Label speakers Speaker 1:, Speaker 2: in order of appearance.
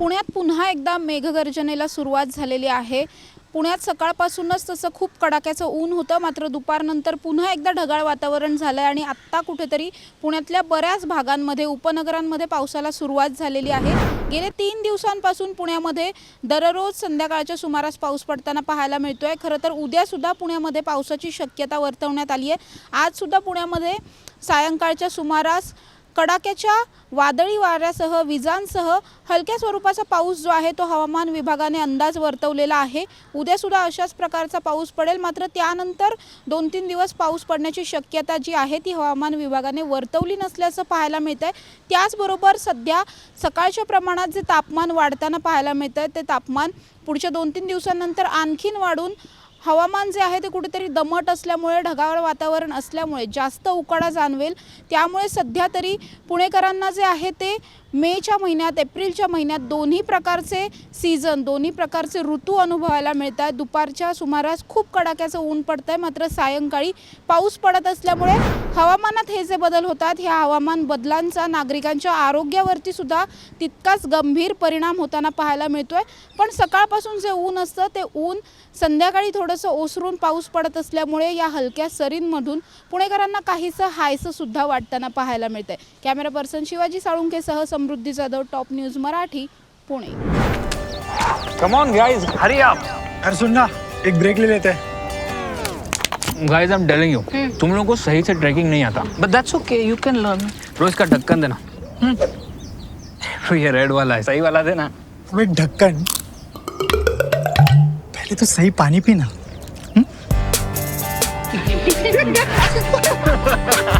Speaker 1: पुण्यात पुन्हा एकदा मेघगर्जनेला सुरुवात झालेली आहे. पुण्यात सकाळपासूनच तसं खूप कडाक्याचं ऊन होतं. मात्र दुपारनंतर पुन्हा एकदा ढगाळ वातावरण झालं आहे आणि आत्ता कुठेतरी पुण्यातल्या बऱ्याच भागांमध्ये उपनगरांमध्ये पावसाला सुरुवात झालेली आहे. गेले तीन दिवसांपासून पुण्यामध्ये दररोज संध्याकाळच्या सुमारास पाऊस पडताना पाहायला मिळतो आहे खरं तर उद्यासुद्धा पुण्यामध्ये पावसाची शक्यता वर्तवण्यात आली आहे आजसुद्धा पुण्यामध्ये सायंकाळच्या सुमारास कडाक्याच्या वादळी वाऱ्यासह विजांसह हलक्या स्वरूपाचा पाऊस जो आहे तो हवामान विभागाने अंदाज वर्तवलेला आहे. उद्यासुद्धा अशाच प्रकारचा पाऊस पडेल. मात्र त्यानंतर दोन तीन दिवस पाऊस पडण्याची शक्यता जी आहे ती हवामान विभागाने वर्तवली नसल्याचं पाहायला मिळत आहे त्याचबरोबर सध्या सकाळच्या प्रमाणात जे तापमान वाढताना पाहायला मिळतं आहे ते तापमान पुढच्या दोन तीन दिवसांनंतर आणखीन वाढून हवामान जे आहे ते कुठेतरी दमट असल्यामुळे ढगाळ वातावरण असल्यामुळे जास्त उकाडा जाणवेल. त्यामुळे सध्या तरी पुणेकरांना जे आहे ते मेच्या महिन्यात एप्रिलच्या महिन्यात दोन्ही प्रकारचे सीझन दोन्ही प्रकारचे ऋतू अनुभवायला मिळत आहेत दुपारच्या सुमारास खूप कडाक्याचं ऊन पडतं आहे मात्र सायंकाळी पाऊस पडत असल्यामुळे हवामानात हे जे बदल होतात ह्या हवामान बदलांचा नागरिकांच्या आरोग्यावरती सुद्धा तितकाच गंभीर परिणाम होताना पाहायला मिळतो आहे पण सकाळपासून जे ऊन असतं ते ऊन संध्याकाळी थोडंसं ओसरून पाऊस पडत असल्यामुळे या हलक्या सरींमधून पुणेकरांना काहीसं हायसं सुद्धा वाटताना पाहायला मिळतंय. Camera person Shivaji साळुंकेसह Samruddhi Jadhav top news Marathi Pune.
Speaker 2: Come on guys hurry up
Speaker 3: अरे सुन ना एक ब्रेक ले लेते हैं.
Speaker 2: Guys I am telling you तुम लोगों को सही से ट्रैकिंग नहीं आता.
Speaker 4: But that's okay, you can learn.
Speaker 2: रोज का ढक्कन देना. तो ये रेड वाला है. सही वाला देना.
Speaker 3: अबे ढक्कन. पहले तो सही पानी पीना.